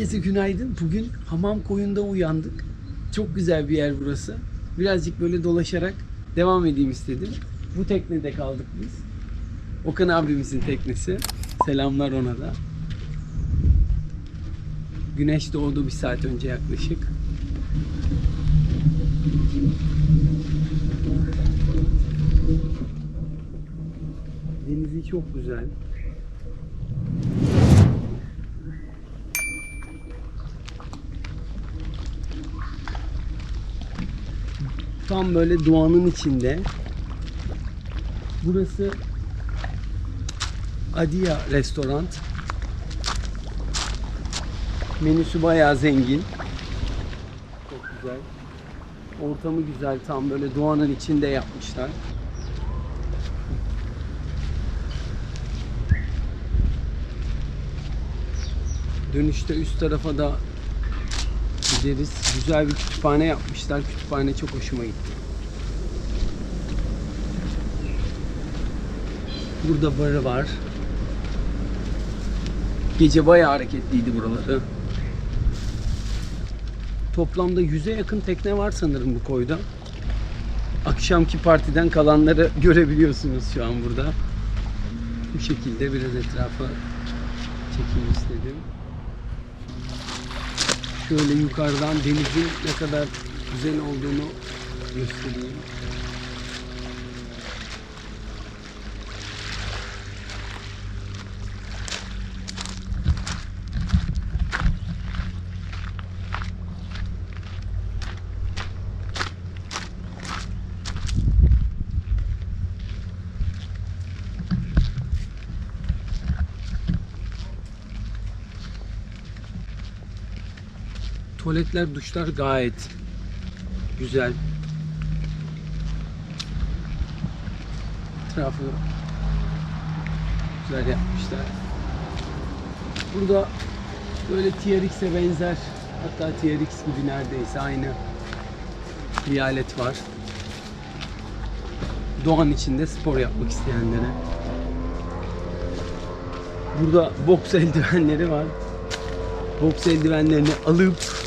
Herkese günaydın. Bugün Hamam Koyun'da uyandık. Çok güzel bir yer burası. Birazcık böyle dolaşarak devam edeyim istedim. Bu teknede kaldık biz. Okan abimizin teknesi. Selamlar ona da. Güneş doğdu bir saat önce yaklaşık. Denizi çok güzel. Tam böyle doğanın içinde. Burası Adia Restoran. Menüsü bayağı zengin. Çok güzel. Ortamı güzel. Tam böyle doğanın içinde yapmışlar. Dönüşte üst tarafa da gideriz. Güzel bir kütüphane yapmışlar. Kütüphane çok hoşuma gitti. Burada barı var. Gece bayağı hareketliydi buraları. Toplamda 100'e yakın tekne var sanırım bu koyda. Akşamki partiden kalanları görebiliyorsunuz şu an burada. Bu şekilde biraz etrafa çekeyim istedim. Şöyle yukarıdan denizin ne kadar güzel olduğunu göstereyim. Tuvaletler, duşlar gayet güzel. Etrafı güzel yapmışlar. Burada böyle TRX'e benzer hatta TRX gibi neredeyse aynı bir alet var. Doğan içinde spor yapmak isteyenlere. Burada boks eldivenleri var. Boks eldivenlerini alıp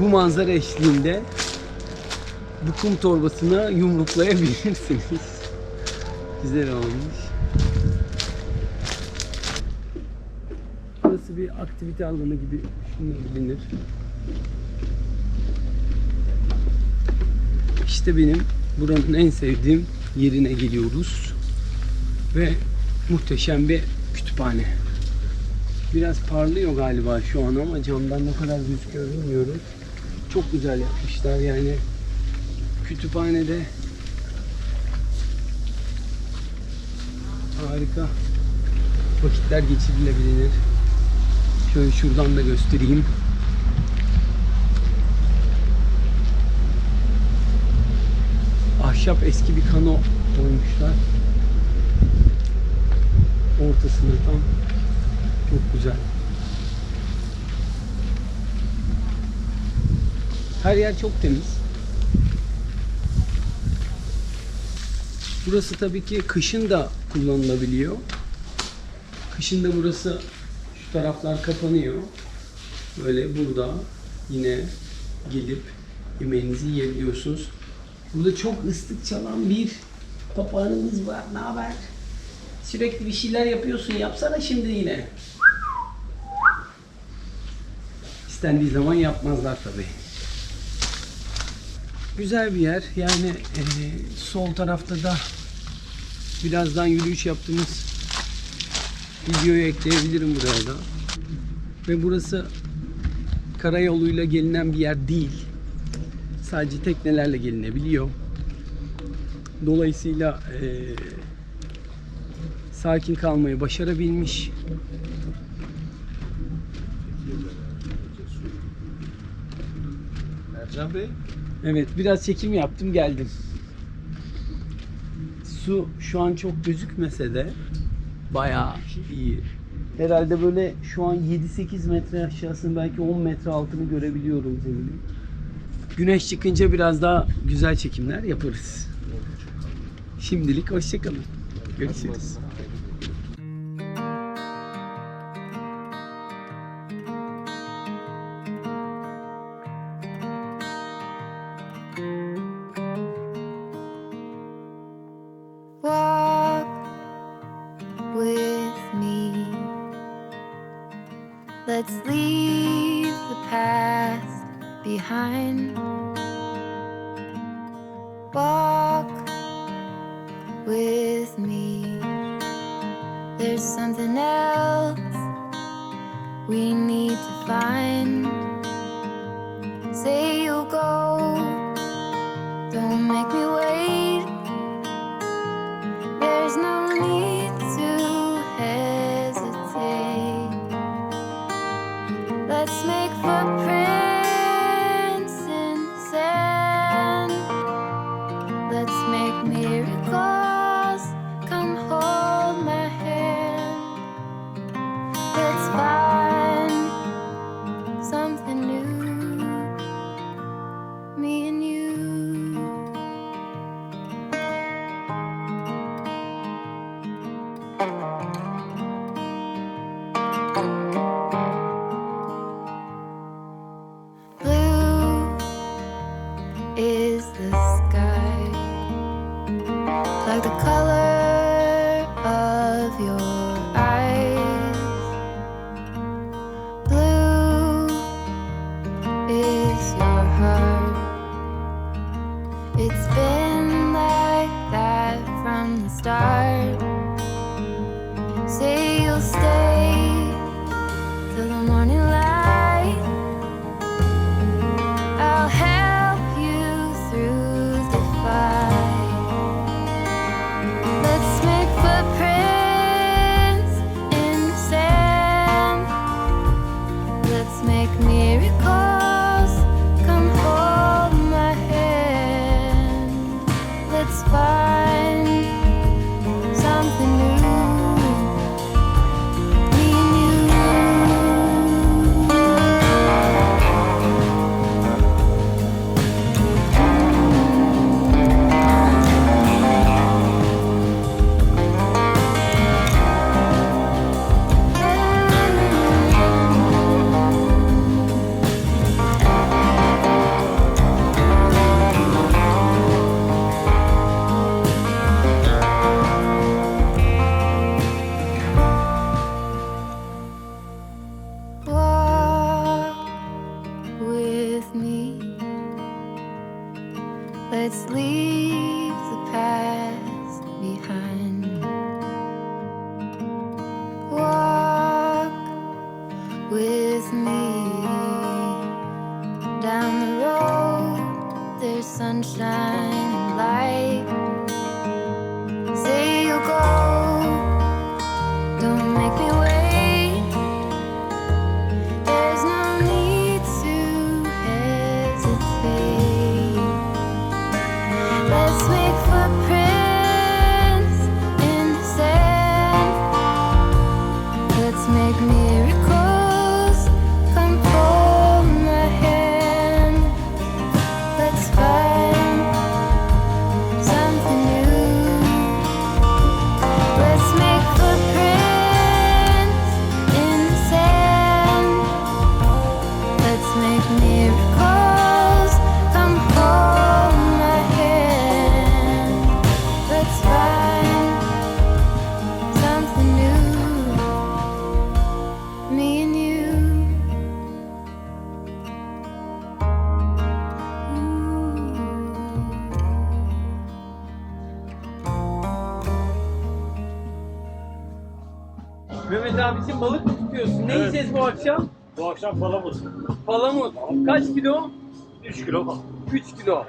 bu manzara eşliğinde bu kum torbasına yumruklayabilirsiniz. Güzel olmuş. Burası bir aktivite alanı gibi düşünülebilir. İşte benim buranın en sevdiğim yerine geliyoruz. Ve muhteşem bir kütüphane. Biraz parlıyor galiba şu an ama camdan ne kadar gözüküyor bilmiyorum. Çok güzel yapmışlar yani. Kütüphanede harika vakitler geçirilebilir. Şöyle şuradan da göstereyim. Ahşap eski bir kano koymuşlar. Ortasına tam çok güzel. Her yer çok temiz. Burası tabii ki kışın da kullanılabiliyor. Kışın da burası şu taraflar kapanıyor. Böyle burada yine gelip yemeğinizi yiyebiliyorsunuz. Burada çok ıslık çalan bir papağanımız var. Ne haber? Sürekli bir şeyler yapıyorsun. Yapsana şimdi yine. İstendiği zaman yapmazlar tabii. Güzel bir yer. Yani e, sol tarafta da birazdan yürüyüş yaptığımız videoyu ekleyebilirim buraya da. Ve burası karayoluyla gelinen bir yer değil. Sadece teknelerle gelinebiliyor. Dolayısıyla e, sakin kalmayı başarabilmiş. Ercan Bey. Evet biraz çekim yaptım geldim. Su şu an çok gözükmese de bayağı iyi. Herhalde böyle şu an 7-8 metre aşağısını belki 10 metre altını görebiliyorum zeminin. Güneş çıkınca biraz daha güzel çekimler yaparız. Şimdilik hoşçakalın. Görüşürüz. We need to find inside Kaç kilo? 3 kilo falan. 3 kilo.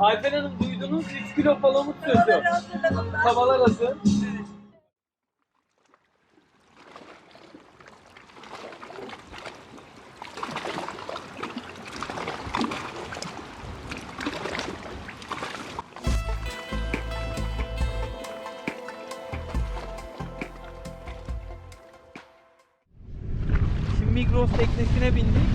Ayfer Hanım duydunuz 3 kilo palamut sözü. Havalar hazırladım ben. Tavalar hazır. Şimdi Migros teknesine bindik.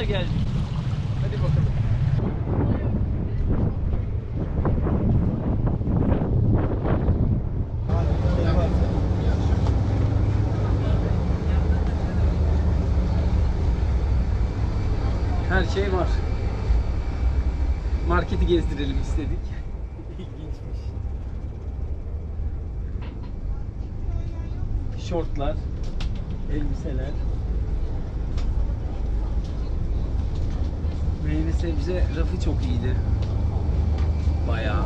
Kuşadası'na geldik. Hadi bakalım. Her şey var. Marketi gezdirelim istedik. İlginçmiş. Şortlar, elbiseler. Sebze rafı çok iyiydi. Bayağı.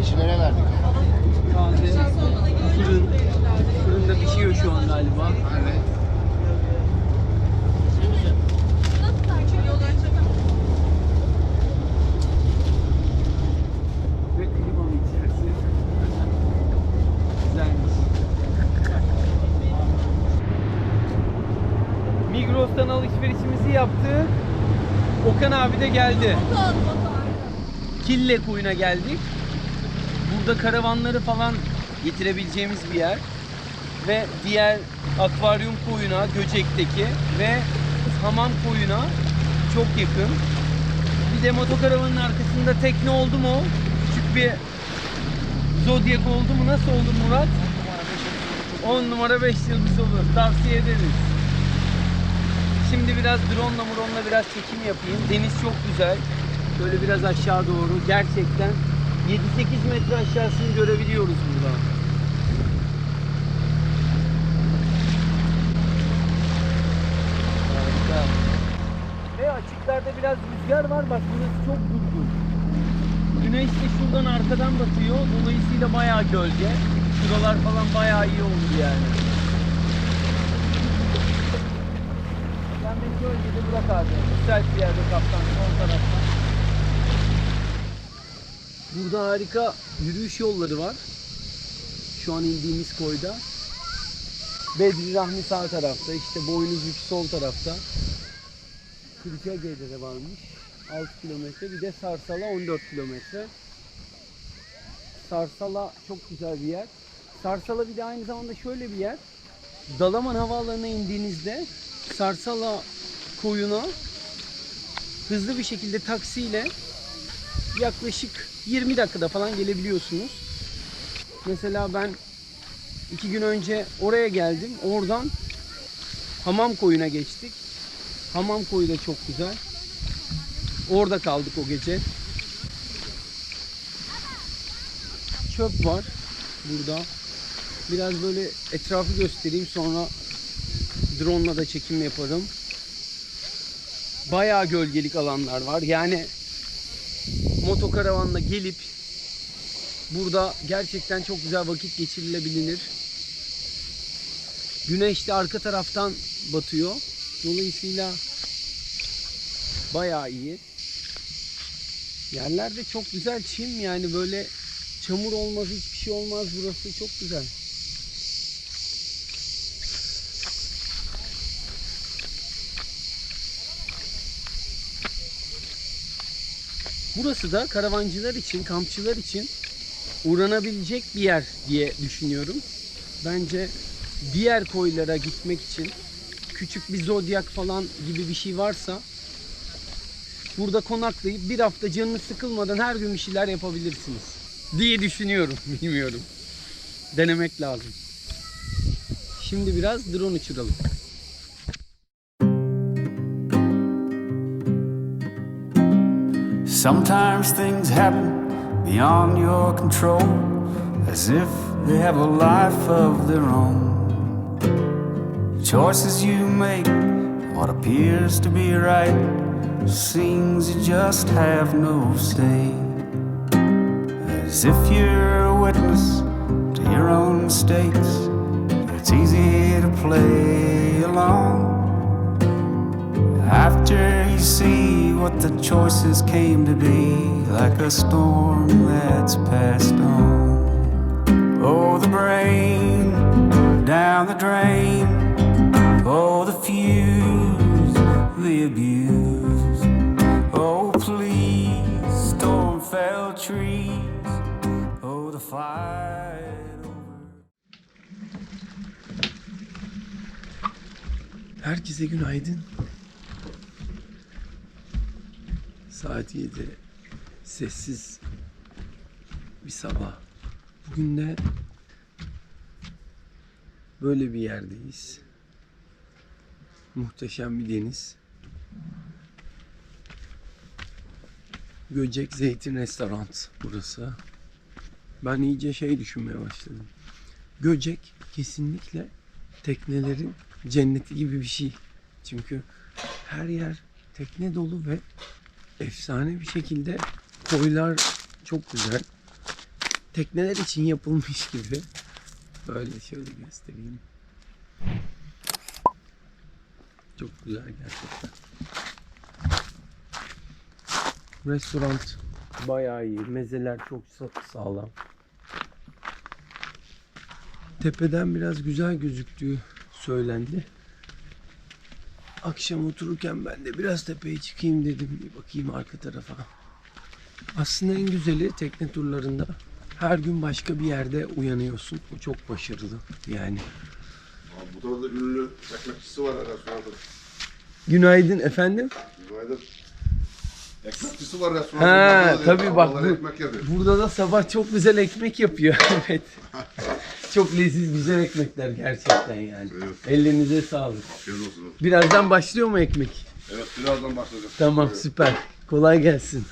Eşilere verdik. Taze fırın. Fırında pişiyor şu an galiba. Evet. Okan abi de geldi. Kille Koyun'a geldik. Burada karavanları falan getirebileceğimiz bir yer. Ve diğer akvaryum koyuna Göcek'teki ve hamam koyuna çok yakın. Bir de motokaravanın arkasında tekne oldu mu? Küçük bir Zodiac oldu mu? Nasıl oldu Murat? 10 numara 5 yıldız olur. Tavsiye ederiz. Şimdi biraz drone muronla biraz çekim yapayım. Deniz çok güzel. Böyle biraz aşağı doğru. Gerçekten 7-8 metre aşağısını görebiliyoruz buradan. Harika. Ve açıklarda biraz rüzgar var. Bak burası çok durgun. Güneş de şuradan arkadan batıyor. Dolayısıyla bayağı gölge. Şuralar falan bayağı iyi olur yani. Gölgede bırak abi. Müsait bir yerde kaptan. Sol taraftan. Burada harika yürüyüş yolları var. Şu an indiğimiz koyda. Bedri Rahmi sağ tarafta. işte Boynuzluk sol tarafta. Kırıköy'de de varmış. 6 kilometre. Bir de Sarsala 14 kilometre. Sarsala çok güzel bir yer. Sarsala bir de aynı zamanda şöyle bir yer. Dalaman Havaalanı'na indiğinizde Sarsala koyuna hızlı bir şekilde taksiyle yaklaşık 20 dakikada falan gelebiliyorsunuz. Mesela ben iki gün önce oraya geldim. Oradan Hamam koyuna geçtik. Hamam koyu da çok güzel. Orada kaldık o gece. Çöp var burada. Biraz böyle etrafı göstereyim sonra drone da çekim yaparım. Bayağı gölgelik alanlar var. Yani motokaravanla gelip burada gerçekten çok güzel vakit geçirilebilir. Güneş de arka taraftan batıyor. Dolayısıyla bayağı iyi. Yerler de çok güzel çim yani böyle çamur olmaz hiçbir şey olmaz burası çok güzel. Burası da karavancılar için, kampçılar için uğranabilecek bir yer diye düşünüyorum. Bence diğer koylara gitmek için küçük bir zodyak falan gibi bir şey varsa burada konaklayıp bir hafta canınız sıkılmadan her gün bir şeyler yapabilirsiniz diye düşünüyorum. Bilmiyorum. Denemek lazım. Şimdi biraz drone uçuralım. Sometimes things happen beyond your control, as if they have a life of their own. The choices you make, what appears to be right, seems you just have no say. As if you're a witness to your own mistakes, it's easy to play along. After you see what the choices came to be, like a storm that's passed on. Oh, the brain down the drain. Oh, the fuse, the abuse. Oh, please, storm fell trees. Oh, the over. Herkese günaydın. Saat 7. Sessiz bir sabah. Bugün de Böyle bir yerdeyiz. Muhteşem bir deniz. Göcek Zeytin Restoran burası. Ben iyice şey düşünmeye başladım. Göcek kesinlikle teknelerin cenneti gibi bir şey. Çünkü her yer tekne dolu ve efsane bir şekilde koylar çok güzel. Tekneler için yapılmış gibi. Böyle şöyle göstereyim. Çok güzel gerçekten. Restoran bayağı iyi. Mezeler çok sa- sağlam. Tepeden biraz güzel gözüktüğü söylendi. Akşam otururken ben de biraz tepeye çıkayım dedim. Bir bakayım arka tarafa. Aslında en güzeli tekne turlarında her gün başka bir yerde uyanıyorsun. Bu çok başarılı. Yani. Abi bu tarafta ünlü ekmekçisi var restoranda. Günaydın efendim. Günaydın. Ekmekçisi var restoranda. Ha tabii bak bu, burada da sabah çok güzel ekmek yapıyor. evet. Çok leziz güzel ekmekler gerçekten yani. Evet. Ellerinize sağlık. Afiyet olsun. Birazdan başlıyor mu ekmek? Evet birazdan başlayacak. Tamam Evet. süper. Kolay gelsin.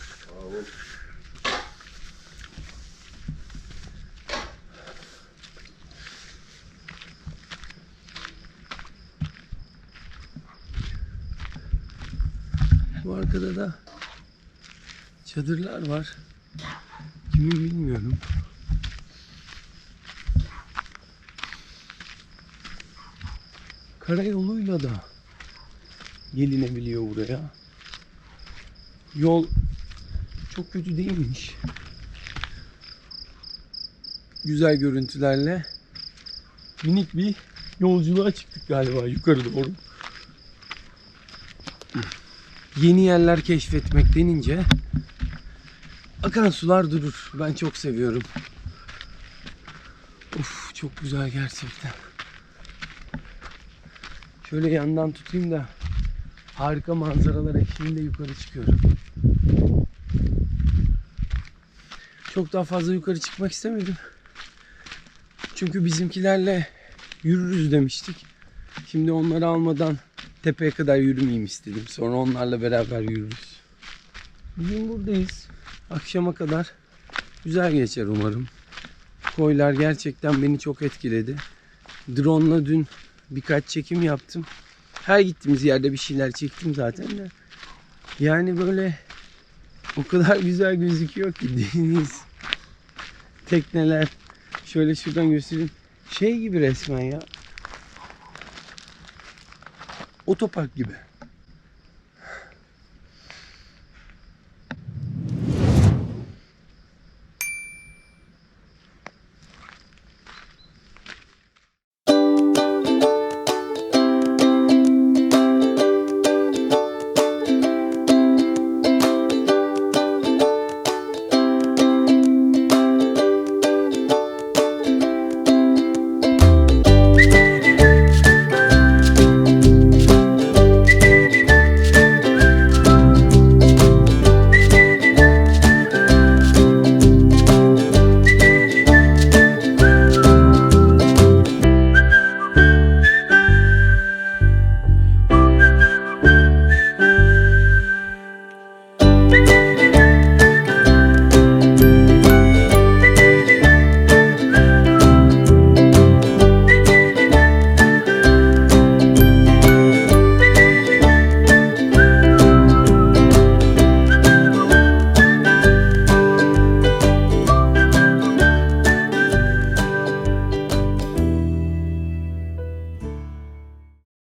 Bu arkada da çadırlar var. Kimin bilmiyorum. Karayoluyla da gelinebiliyor buraya. Yol çok kötü değilmiş. Güzel görüntülerle minik bir yolculuğa çıktık galiba yukarı doğru. Yeni yerler keşfetmek denince akan sular durur. Ben çok seviyorum. Uf çok güzel gerçekten. Şöyle yandan tutayım da harika manzaralar eşliğinde yukarı çıkıyorum. Çok daha fazla yukarı çıkmak istemedim. Çünkü bizimkilerle yürürüz demiştik. Şimdi onları almadan tepeye kadar yürümeyeyim istedim. Sonra onlarla beraber yürürüz. Bugün buradayız. Akşama kadar güzel geçer umarım. Koylar gerçekten beni çok etkiledi. Drone'la dün birkaç çekim yaptım. Her gittiğimiz yerde bir şeyler çektim zaten de. Yani böyle o kadar güzel gözüküyor ki deniz, tekneler. Şöyle şuradan göstereyim. Şey gibi resmen ya. Otopark gibi.